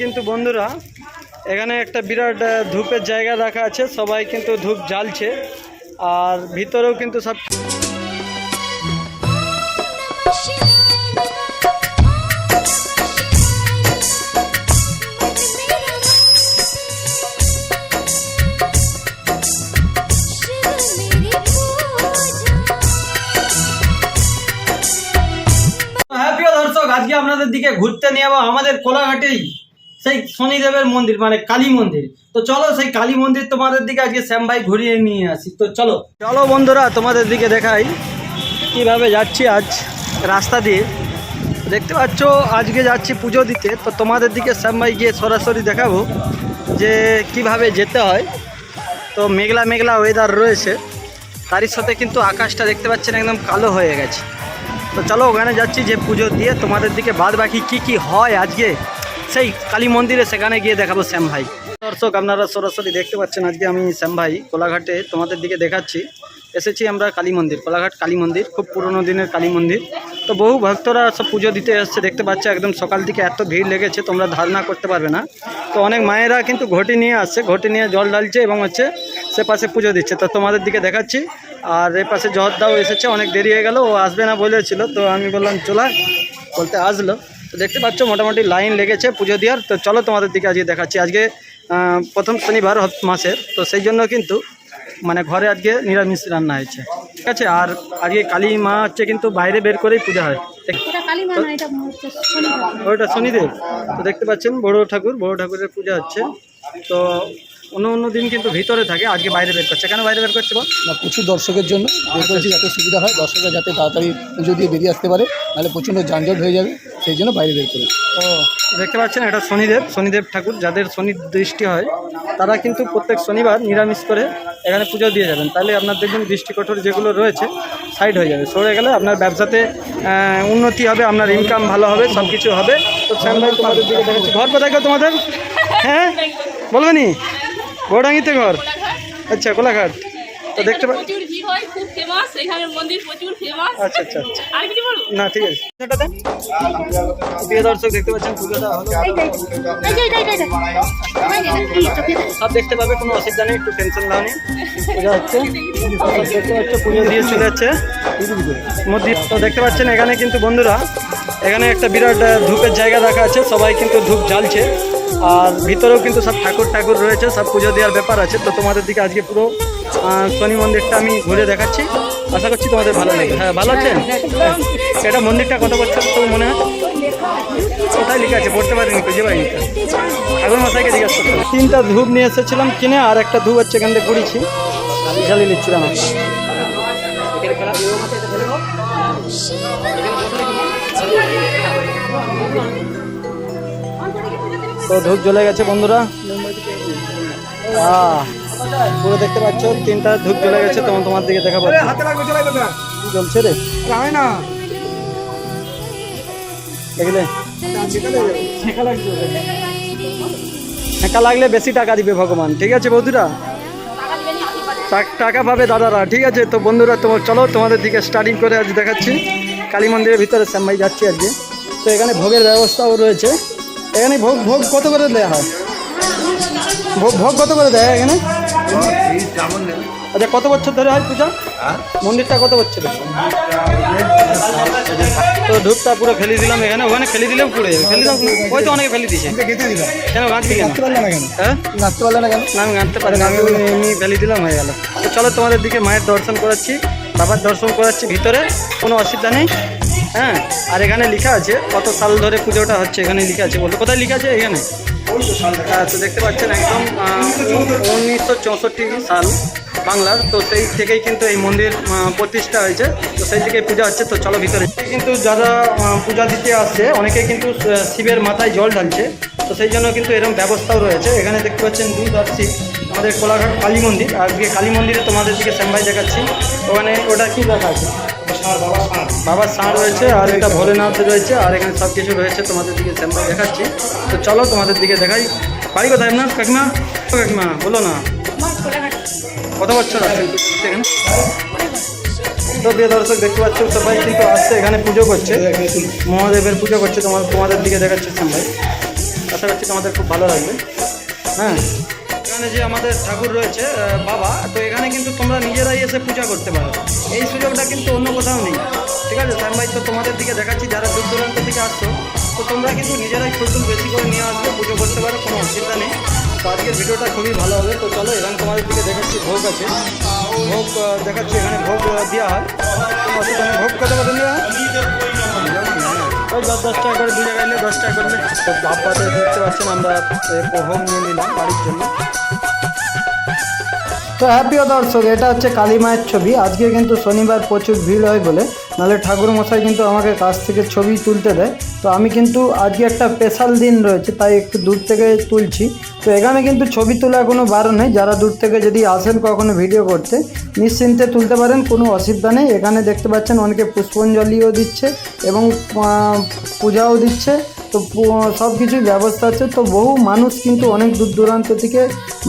কিন্তু বন্ধুরা, এখানে একটা বিরাট ধূপের জায়গা রাখা আছে, সবাই কিন্তু ধূপ জ্বালছে, আর ভিতরেও কিন্তু সব হ্যাঁ আজকে আপনাদের দিকে ঘুরতে নিয়ে যাব আমাদের কোলাঘাটেই। সেই শনিদেবের মন্দির মানে কালী মন্দির। তো চলো সেই কালী মন্দির তোমাদের দিকে আজকে শ্যাম ভাই ঘুরিয়ে নিয়ে আসি। তো চলো। চলো বন্ধুরা, তোমাদের দিকে দেখাই কীভাবে যাচ্ছি আজ রাস্তা দিয়ে। দেখতে পাচ্ছ, আজকে যাচ্ছি পুজো দিতে। তো তোমাদের দিকে শ্যাম ভাই গিয়ে সরাসরি দেখাবো যে কীভাবে যেতে হয়। তো মেঘলা মেঘলা ওয়েদার রয়েছে। তারই সাথে কিন্তু আকাশটা দেখতে পাচ্ছেন একদম কালো হয়ে গেছে। তো চলো ওখানে যাচ্ছি যে পুজো দিয়ে। তোমাদের দিকে বাদ বাকি কী কী হয় আজকে? সেই কালী মন্দিরে সেখানে গিয়ে দেখাবো শ্যাম ভাই। দর্শক, আপনারা সরাসরি দেখতে পাচ্ছেন আজকে আমি শ্যাম ভাই কোলাঘাটে তোমাদের দিকে দেখাচ্ছি। এসেছি আমরা কালী মন্দির, কোলাঘাট কালী মন্দির, খুব পুরনো দিনের কালী মন্দির। তো বহু ভক্তরা সব পুজো দিতে এসছে, দেখতে পাচ্ছে একদম সকাল থেকে এত ভিড় লেগেছে, তোমরা ধারণা করতে পারবে না। তো অনেক মায়েরা কিন্তু ঘটি নিয়ে আসছে, ঘটি নিয়ে জল ঢালছে এবং হচ্ছে সে পাশে পুজো দিচ্ছে। তো তোমাদের দিকে দেখাচ্ছি, আর এ পাশে জহরদাও এসেছে, অনেক দেরি হয়ে গেল, ও আসবে না বলেছিল, তো আমি বললাম, চলা। বলতে, আসলো। তো দেখতে পাচ্ছ মোটামুটি লাইন লেগেছে পুজো দেওয়ার। তো চলো তোমাদের দিকে আজকে দেখাচ্ছি। আজকে প্রথম শনিবার মাসের তো সেই জন্য কিন্তু মানে ঘরে আজকে নিরামিষ রান্না হয়েছে। ঠিক আছে আর আজকে কালী মা হচ্ছে কিন্তু বাইরে বের করেই পূজা হয়। ওইটা এটা কালী মা না এটা হচ্ছে শনি ঠাকুর। ওটা শনিদেব। তো দেখতে পাচ্ছেন বড় ঠাকুর বড় ঠাকুরের পূজা হচ্ছে। তো অন্য অন্য দিন কিন্তু ভিতরে থাকে আজকে বাইরে বের করছে। কেন বাইরে বের করছে বল? না প্রচুর দর্শকের জন্য। বের করেছি যাতে সুবিধা হয়। দর্শকরা যাতে তাড়াতাড়ি পুজো দিয়ে বেরিয়ে আসতে পারে নাহলে প্রচণ্ড যানজট হয়ে যাবে। সেই জন্য বাইরে বের করে তো দেখতে পাচ্ছেন, এটা শনিদেব শনিদেব ঠাকুর, যাদের শনির দৃষ্টি হয়, তারা কিন্তু প্রত্যেক শনিবার নিরামিষ করে এখানে পুজো দিয়ে যাবেন। তাহলে আপনার দেখবেন দৃষ্টি কঠোর যেগুলো রয়েছে সাইড হয়ে যাবে। সরে গেলে আপনার ব্যবসাতে উন্নতি হবে, আপনার ইনকাম ভালো হবে সব কিছু হবে। তো শ্যাম ভাই, তোমাদের দিকে দেখাচ্ছি। ঘর কোথায় গো তোমাদের? হ্যাঁ? বলবে নি? বড়াঙ্গিতে ঘর? আচ্ছা কোলাঘাট। তো দেখতে পা প্রচুর ভিড় হয় খুব ফেমাস এখানের মন্দির প্রচুর ফেমাস আচ্ছা আচ্ছা আচ্ছা। আর কিছু বলব? না ঠিক আছে। সেটাতে প্রিয় দর্শক দেখতে পাচ্ছেন। সব দেখতে পাবে কোনো অসুবিধা নেই একটু টেনশন নাও নেই পুজো হচ্ছে দেখতে পাচ্ছ পুজো দিয়ে চলে যাচ্ছে। মধ্যে তো দেখতে পাচ্ছেন এখানে কিন্তু বন্ধুরা এখানে একটা বিরাট ধূপের জায়গা রাখা আছে সবাই কিন্তু ধূপ জ্বালছে। আর ভিতরেও কিন্তু সব ঠাকুর ঠাকুর রয়েছে সব পুজো দেওয়ার ব্যাপার আছে তো তোমাদের দিকে আজকে পুরো শনি মন্দিরটা আমি ঘুরে দেখাচ্ছি আশা করছি তোমাদের ভালো লাগবে হ্যাঁ ভালো আছেন হ্যাঁ। এটা মন্দিরটা কত বছর তো মনে হয় কোথায় লিখে আছে পড়তে পারিনি খুঁজে পাইনি। ঠাকুর মশাইকে জিজ্ঞাসা করতে তিনটা ধূপ নিয়ে এসেছিলাম কিনে আর একটা ধূপ হচ্ছে এখান থেকে কুড়িছি জ্বালিয়ে নিচ্ছিলাম। তো ধূপ জ্বলে গেছে বন্ধুরা। পুরো দেখতে পাচ্ছ তিনটা ধূপ জ্বলে গেছে তখন তোমার দিকে দেখা পাচ্ছি জ্বলছে রে। দেখলে? ঠেকা লাগলে বেশি টাকা দিবে ভগবান ঠিক আছে বন্ধুরা? টাকা পাবে দাদারা ঠিক আছে? তো বন্ধুরা তোমার চলো তোমাদের দিকে স্টার্টিং করে আজ দেখাচ্ছি। কালী মন্দিরের ভিতরে শ্যামাই যাচ্ছি আজকে। তো এখানে ভোগের ব্যবস্থাও রয়েছে। এখানে ভোগ ভোগ কত করে দেওয়া হয়? ভোগ ভোগ কত করে দেয় এখানে? আচ্ছা কত বছর ধরে হয় পূজা? মন্দিরটা কত বছর? তো ধূপটা পুরো ফেলে দিলাম এখানে ওখানে ফেলে দিলেও পুড়ে যাবে। ফেলে দাও ওই তো অনেকে ফেলে দিয়েছে। কেন গাঁথবি কেন? পারলে না কেন? হ্যাঁ? নাচতে পারলে না কেন? না আমি গাঁথতে পারি আমি এমনি ফেলে দিলাম হয়ে গেল। তো চলো তোমাদের দিকে মায়ের দর্শন করাচ্ছি বাবার দর্শন করাচ্ছি ভিতরে কোনো অসুবিধা নেই। হ্যাঁ আর এখানে লেখা আছে কত সাল ধরে পুজোটা হচ্ছে এখানে লেখা আছে বলতো কোথায় লেখা আছে এখানে? হ্যাঁ, তো দেখতে পাচ্ছেন একদম উনিশশো চৌষট্টি সাল বাংলার তো সেই থেকেই কিন্তু এই মন্দির প্রতিষ্ঠা হয়েছে তো সেই থেকে পূজা হচ্ছে তো চলো ভিতরে। কিন্তু যারা পূজা দিতে আসছে অনেকেই কিন্তু শিবের মাথায় জল ঢালছে তো সেই জন্য কিন্তু এরকম ব্যবস্থাও রয়েছে। এখানে দেখতে পাচ্ছেন দুধ আর শিব আমাদের কোলাঘাট কালী মন্দির আজকে কালী মন্দিরে তোমাদের দিকে শ্যামভাই দেখাচ্ছি। ওখানে ওটা কি দেখা আছে? বাবার ষাঁড় রয়েছে, আর এটা ভোলেনাথ রয়েছে, আর এখানে সব কিছু রয়েছে তোমাদের দিকে শ্যামভাই দেখাচ্ছি। তো চলো তোমাদের দিকে দেখাই। বাড়ি কোথায় আপনার কাকিমা? কাকিমা, বলো না। কত বছর তো দর্শক, দেখতে পাচ্ছ, সবাই কিন্তু আসছে, এখানে পুজো করছে। মহাদেবের পুজো করছে, তোমার তোমাদের দিকে দেখাচ্ছে শ্যামভাই আশা করছি তোমাদের খুব ভালো লাগবে। হ্যাঁ এখানে যে আমাদের ঠাকুর রয়েছে বাবা, তো এখানে কিন্তু তোমরা নিজেরাই এসে পূজা করতে পারো। এই সুযোগটা কিন্তু অন্য কোথাও নেই। ঠিক আছে ভাই তো তোমাদের দিকে দেখাচ্ছি, যারা দূর দূরান্ত থেকে আসছো, তো তোমরা কিন্তু নিজেরাই ফুল টুল বেশি করে নিয়ে আসবে, পুজো করতে পারো, কোনো অসুবিধা নেই। তো আজকের ভিডিওটা খুবই ভালো হবে। তো চলো এখানে তোমাদের দিকে দেখাচ্ছি ভোগ আছে। ভোগ দেখাচ্ছি এখানে ভোগ দেওয়া হয়। অসুবিধা নেই ভোগ কত দেওয়া হয় ওই দশ দশ টাকা করে, দু জায়গায় নিলে দশ টাকা করলে তো ডাব্বাতে দেখতে পাচ্ছেন আমরা ভোগ নিয়ে নিলাম বাড়ির জন্য। তো হ্যাঁ প্রিয় দর্শক, এটা হচ্ছে কালী মায়ের ছবি। আজকে কিন্তু শনিবার প্রচুর ভিড় হয় বলে। নাহলে ঠাকুর মশাই কিন্তু আমাকে কাছ থেকে ছবি তুলতে দেয়। তো আমি কিন্তু আজকে একটা স্পেশাল দিন রয়েছে, তাই একটু দূর থেকে তুলছি। তো এখানে কিন্তু ছবি তোলা কোনো বারণ নেই। যারা দূর থেকে যদি আসেন কখনো ভিডিও করতে, নিশ্চিন্তে তুলতে পারেন, কোনো অসুবিধা নেই। এখানে দেখতে পাচ্ছেন অনেকে পুষ্পাঞ্জলিও দিচ্ছে এবং পূজাও দিচ্ছে। তো সব কিছুই ব্যবস্থা আছে। তো বহু মানুষ কিন্তু অনেক দূর দূরান্ত থেকে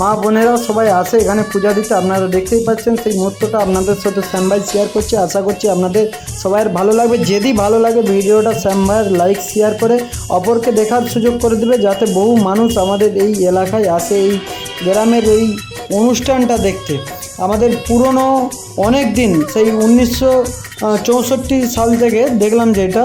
মা বোনেরা সবাই আসে এখানে পূজা দিতে। আপনারা দেখতেই পাচ্ছেন সেই মুহূর্তটা আপনাদের সাথে শ্যাম ভাই শেয়ার করছি। আশা করছি আপনাদের সবাই ভালো লাগবে। যদি ভালো লাগে ভিডিওটা শ্যাম ভাইয়ের লাইক শেয়ার করে অপরকে দেখার সুযোগ করে দেবে যাতে বহু মানুষ আমাদের এই এলাকায় আসে, এই গ্রামের এই অনুষ্ঠানটা দেখতে। আমাদের পুরনো অনেক দিন, সেই উনিশশো চৌষট্টি সাল থেকে দেখলাম যে এটা।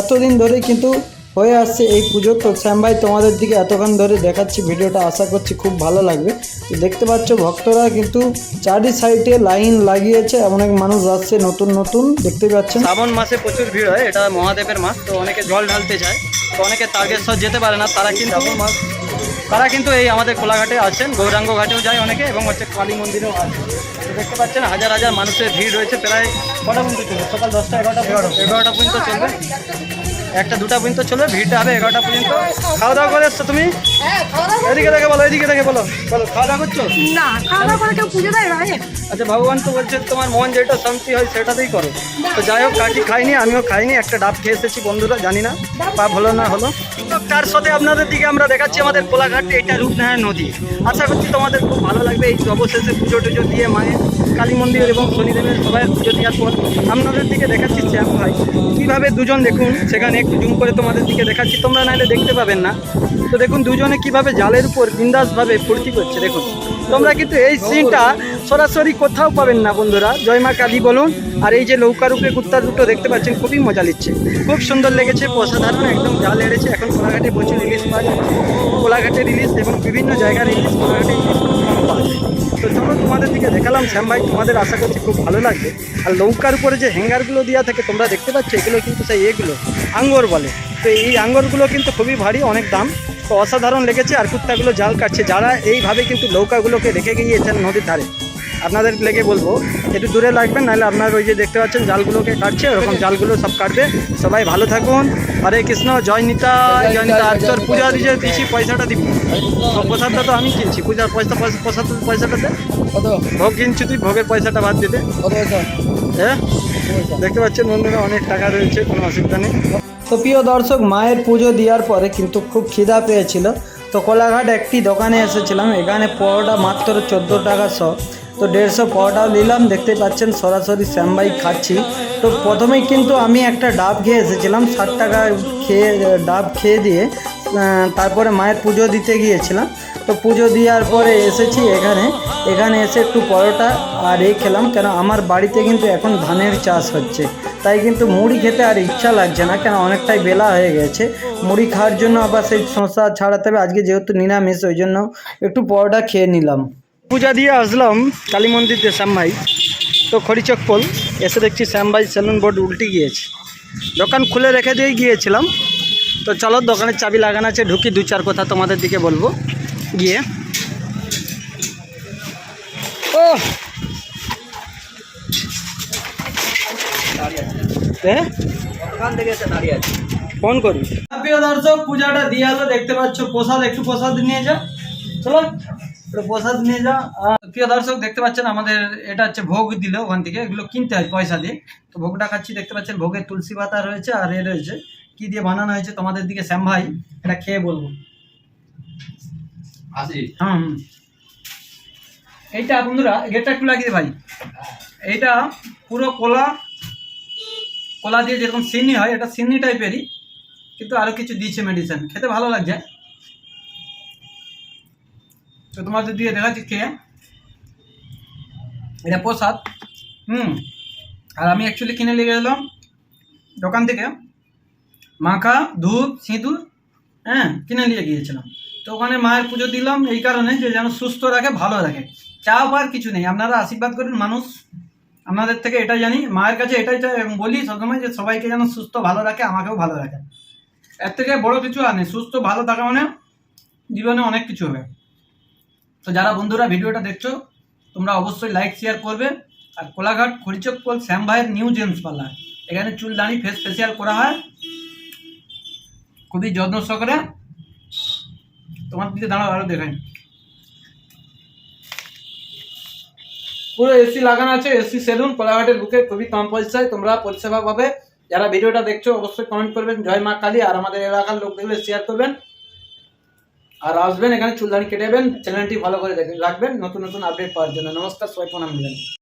এতদিন ধরে কিন্তু হয়ে আসছে এই পুজো। তো শ্যাম ভাই তোমাদের দিকে এতক্ষণ ধরে দেখাচ্ছি ভিডিওটা আশা করছি খুব ভালো লাগবে। তো দেখতে পাচ্ছ ভক্তরা কিন্তু চারি সাইডে লাইন লাগিয়েছে অনেক মানুষ আসছে নতুন নতুন দেখতে পাচ্ছেন শ্রাবণ মাসে প্রচুর ভিড় হয় এটা মহাদেবের মাস তো অনেকে জল ঢালতে যায় তো অনেকে তারকেশ্বর যেতে পারে না তারা কিন্তু মাস। তারা কিন্তু এই আমাদের কোলাঘাটে আছেন গৌরাঙ্গ ঘাটেও যায় অনেকে এবং হচ্ছে কালী মন্দিরেও আছে। দেখতে পাচ্ছেন হাজার হাজার মানুষের ভিড় রয়েছে প্রায় কটা পর্যন্ত চলবে? সকাল দশটা এগারোটা এগারোটা পর্যন্ত চলবে? একটা দুটা পর্যন্ত চলবে ভিড়টা হবে এগারোটা পর্যন্ত। খাওয়া দাওয়া করে এসছো তুমি? এদিকে দেখে বলো এদিকে দেখে বলো বলো খাওয়া দাওয়া করছ? না খাওয়া দাওয়া করে কেউ পুজো দেয় আচ্ছা ভগবান তো বলছে তোমার মন যেটা শান্তি হয় সেটাতেই করো। তো যাই হোক কাকি খাইনি আমিও খাইনি একটা ডাব খেয়ে এসেছি বন্ধুরা জানি না পাপ হলো না হলো। তার সাথে আপনাদের দিকে আমরা দেখাচ্ছি আমাদের কোলাঘাট এটা রূপনারায়ণ নদী। আশা করছি তোমাদের খুব ভালো লাগবে এই অবশেষে পুজো টুজো দিয়ে মায়ের কালী মন্দির এবং শনিদেবের সবাই পুজো দেওয়ার পর আপনাদের দিকে দেখাচ্ছি শ্যাম ভাই। কীভাবে দুজন দেখুন সেখানে একটু জুম করে তোমাদের দিকে দেখাচ্ছি, তোমরা নাহলে দেখতে পাবেন না। তো দেখুন, দুজনে কীভাবে জালের উপর বিন্দাসভাবে ফুর্তি করছে, দেখুন। তোমরা কিন্তু এই সিনটা সরাসরি কোথাও পাবেন না বন্ধুরা। জয় মা কালী বলুন। আর এই যে নৌকার উপরে কুত্তা দুটো দেখতে পাচ্ছেন, খুবই মজা নিচ্ছে। খুব সুন্দর লেগেছে, অসাধারণ একদম জাল এড়েছে। এখন কোলাঘাটে প্রচুর রিলিজ পাওয়া যাচ্ছে। কোলাঘাটে রিলিজ এবং বিভিন্ন জায়গায় রিলিজ কোলাঘাটে তো চলো তোমাদের দিকে দেখালাম, শ্যাম ভাই, তোমাদের আশা করছি খুব ভালো লাগবে। আর নৌকার উপরে যে হ্যাঙ্গারগুলো দেওয়া থাকে, তোমরা দেখতে পাচ্ছ, এগুলো কিন্তু সেই এগুলো, আঙ্গর বলে। তো এই আঙ্গরগুলো কিন্তু খুবই ভারী, অনেক দাম। তো অসাধারণ লেগেছে, আর কুত্তাগুলো জাল কাটছে। যারা এইভাবে কিন্তু নৌকাগুলোকে রেখে গিয়েছেন নদীর ধারে। আপনাদের লেগে বলব একটু দূরে লাগবেন নাহলে আপনার ওই যে দেখতে পাচ্ছেন জালগুলোকে কাটছে ওরকম জালগুলো সব কাটবে। সবাই ভালো থাকুন। হরে কৃষ্ণ জয় নিতা জয় নিতা আর তোর পূজা দিয়ে দিচ্ছি পয়সাটা দিবি। প্রসাদটা তো আমি কিনছি পূজার পয়সা পয়সা- প্রসাদ পয়সাটা দে ভোগ কিনছি তুই ভোগের পয়সাটা বাদ দিতে। হ্যাঁ দেখতে পাচ্ছেন বন্ধুরা অনেক টাকা রয়েছে কোনো অসুবিধা নেই। তো প্রিয় দর্শক মায়ের পুজো দেওয়ার পরে কিন্তু খুব খিদা পেয়েছিল। তো কোলাঘাট একটি দোকানে এসেছিলাম এখানে পরোটা মাত্র চোদ্দ টাকা শ। তো দেড়শো পরোটাও নিলাম দেখতে পাচ্ছেন সরাসরি শ্যামবাই খাচ্ছি। তো প্রথমেই কিন্তু আমি একটা ডাব খেয়ে এসেছিলাম, ষাট টাকা খেয়ে, ডাব খেয়ে দিয়ে তারপরে মায়ের পুজো দিতে গিয়েছিলাম। তো পুজো দেওয়ার পরে এসেছি এখানে। এখানে এসে একটু পরোটা আর এই খেলাম, কেন আমার বাড়িতে কিন্তু এখন ধানের চাষ হচ্ছে। তাই কিন্তু মুড়ি খেতে আর ইচ্ছা লাগছে না, কেন অনেকটাই বেলা হয়ে গেছে। মুড়ি খাওয়ার জন্য আবার সেই শসা ছাড়াতে হবে, আজকে যেহেতু নিরামিষ, ওই জন্য একটু পরোটা খেয়ে নিলাম। পূজা দিয়ে আসলাম কালী মন্দিরতে শ্যামভাই তো খড়িচক পোল, এসে দেখছি শ্যামভাই সেলুন বোর্ড উল্টে গিয়েছে। দোকান খুলে রেখে দিয়ে গিয়েছিলাম। তো চলো দোকানের চাবি লাগানো আছে, ঢুকি দু চার কথা তোমাদের দিকে বলব। গিয়ে। ও ফোন প্রিয় দর্শক, পূজাটা দিয়ে হলো দেখতে পাচ্ছ, প্রসাদ, একটু প্রসাদ নিয়ে যা চলো। প্রসাদ নিয়ে যা প্রিয় দর্শক দেখতে পাচ্ছেন আমাদের এটা হচ্ছে ভোগ দিল ওখান থেকে। এগুলো কিনতে হয় পয়সা দিয়ে। তো ভোগটা খাচ্ছি দেখতে পাচ্ছেন ভোগের তুলসী পাতা রয়েছে আর এ রয়েছে। কি দিয়ে বানানো হয়েছে তোমাদের দিকে শ্যাম ভাই এটা খেয়ে বলব। হুম হুম। এইটা বন্ধুরা গেটটা একটু লাগিয়ে ভাই। এইটা পুরো কলা কলা দিয়ে যেরকম সিন্নি হয় এটা সিন্নি টাইপেরই কিন্তু আরও কিছু দিয়েছে মেডিসিন খেতে ভালো লাগছে। তো তোমাদের দিয়ে দেখাচ্ছি খেয়ে এটা প্রসাদ। হুম। আর আমি অ্যাকচুয়ালি কিনে নিয়ে গেলাম দোকান থেকে। মাখা ধূপ সিঁদুর হ্যাঁ কিনে নিয়ে গিয়েছিলাম। তো ওখানে মায়ের পুজো দিলাম এই কারণে যে যেন সুস্থ রাখে, ভালো রাখে। চাও আর কিছু নেই। আপনারা আশীর্বাদ করেন মানুষ। আপনাদের থেকে এটা জানি। মায়ের কাছে এটাই চাই এবং বলি সবসময় যে সবাইকে যেন সুস্থ, ভালো রাখে, আমাকেও ভালো রাখে। এর থেকে বড় কিছু আর নেই। সুস্থ, ভালো থাকা মানে জীবনে অনেক কিছু হবে। তো যারা বন্ধুরা ভিডিওটা দেখছ, তোমরা অবশ্যই লাইক শেয়ার করবে। আর কোলাঘাট খড়িচক পোল শ্যাম ভাইয়ের নিউ জেন্টস পার্লার এখানে চুল দাঁড়ি ফেস ফেসিয়াল করা হয়। খুবই যত্ন সহকারে। তোমার দিকে দাঁড়াও, আরও দেখাই। পুরো এসি লাগানো আছে এসি সেলুন কোলাঘাটের বুকে খুবই কম পয়সায় তোমরা পরিষেবা পাবে। যারা ভিডিওটা দেখছ, অবশ্যই কমেন্ট করবেন। জয় মা কালী। আর আমাদের এলাকার লোক দেখলে শেয়ার করবেন। আর আসবেন, এখানে চুলদানি কেটেবেন চ্যানেলটি ভালো করে দেখবেন রাখবেন। নতুন নতুন আপডেট পাওয়ার জন্য। নমস্কার সবাই প্রণাম দিবেন